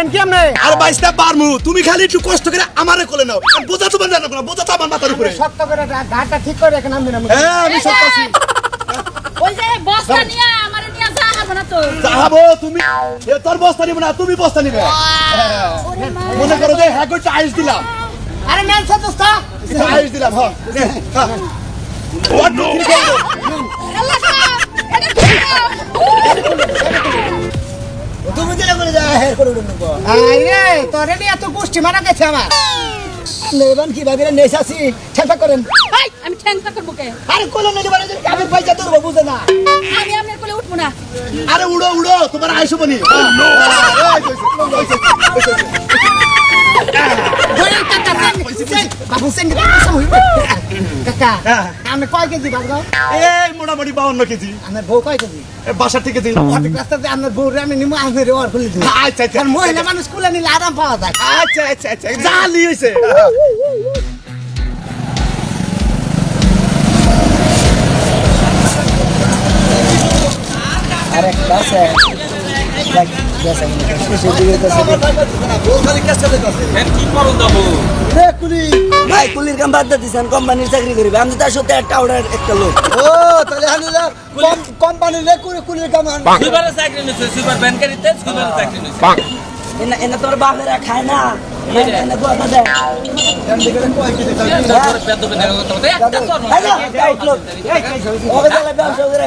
পারবেন কেমনে আর বাইশটা পারমু। তুমি খালি একটু কষ্ট করে আমারে কোলে নাও। আর বোঝা তোমার জানো না বোঝা তো আমার মাথার উপরে। সত্য করে ঘাটটা ঠিক করে রেখে নামবেন আমি হ্যাঁ আমি সব আছি। ওই যে বস্তা নিয়ে আমারে নিয়ে যা হবে না তো। যাব তুমি এ তোর বস্তা নিবে না তুমি বস্তা নিবে। মনে করো যে হ্যাঁ করে আইস দিলাম। আরে ম্যান সদস্য আইস দিলাম হ্যাঁ। নে, হ্যাঁ। তুমি দিলে করে যা হের করে উঠুন আরে তোরে নিয়ে এত গোষ্ঠী মারা গেছে আমার। নেবেন কি ভাবে নেশাসি ছেপা করেন। এই, আমি ঠ্যাংটা করব কে? আরে কোলে নিতে পারে কামের পয়সা তোর বুঝে না। আমি আপনার কোলে উঠবো না। আরে উড়ো উড়ো তোমার আইসো বনি কাকা আমি কয় কেজি বাবু এই মোটামুটি বাউন্ন কেজি। আমার বউ কয় কেজি? এ, বাসার থেকে কেজি অনেক রাস্তাতে আমার বউ আমি নিমু আমি ওর খুলে দিই আচ্ছা আচ্ছা। আর মহিলা মানুষ কুলে নিলে আরাম পাওয়া যায়। আচ্ছা আচ্ছা আচ্ছা। জালি হইছে। আরে কাছে ভাই কুলির কাম বাদ দিছেন কোম্পানির চাকরি করিবে। আমি তার সাথে একটা অর্ডার একটা লোক। ও তাহলে হানিরা কোম্পানির রে কুলি কুলির কাম আন সুইপারের চাকরি নিচ্ছে সুইপার ব্যাংকারিতে সুইপারের চাকরি নিচ্ছে এনে এনে তোর বাপেরা খায় না। ব্যবসা করে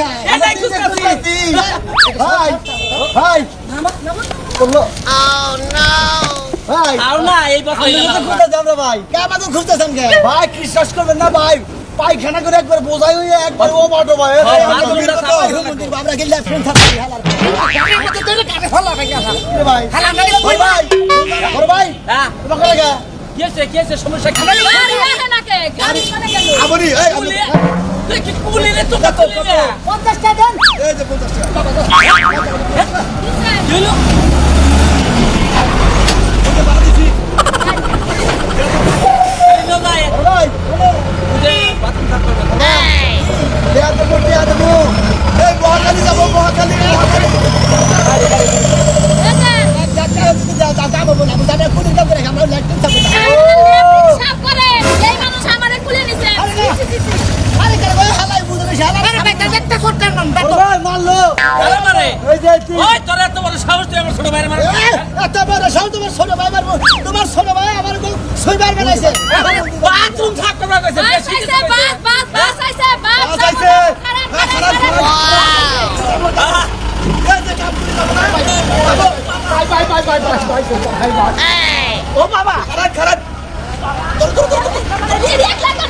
তো এটাই খুঁজতাছি ভাই ভাই করল ভাই আর না এই বছর ঘুরতে যাব ভাই কে আমাদের ঘুরতেছেন কে? ভাই বিশ্বাস করবেন না ভাই। পায়খানা করে একবার বোঝাই হয়ে একবার ও বাটো ভাই ভাই, মন্দিরটা সাফাই। আমরা গেলে ফ্রেন্ড থাকি হালার ভাই ভাই ভাই তোমাকে লাগা কি আছে কি আছে সমস্যা আমনি এই কুলি তুই কি কুলি রে তো কুলি রে টাকা দেন। এই যে 50 টাকা কি হলো এই লো যায় ভাই যে বাথরুম সাফ করবে দেয়া দেবো দেয়া দেবো এই মহাকালী যাব মহাকালী মহাকালী সাফ করে। এই মানুষ আমারে কুলে নিছে। আরে মারে? ওই তোর এত বড় সাহস তুই আমার ছোট ভাইয়ের মারে বাথরুম সাফ করবে কইছে আইছে, ও বাবা খারাপ খারাপ। খারাপ। এই রেখ লাগা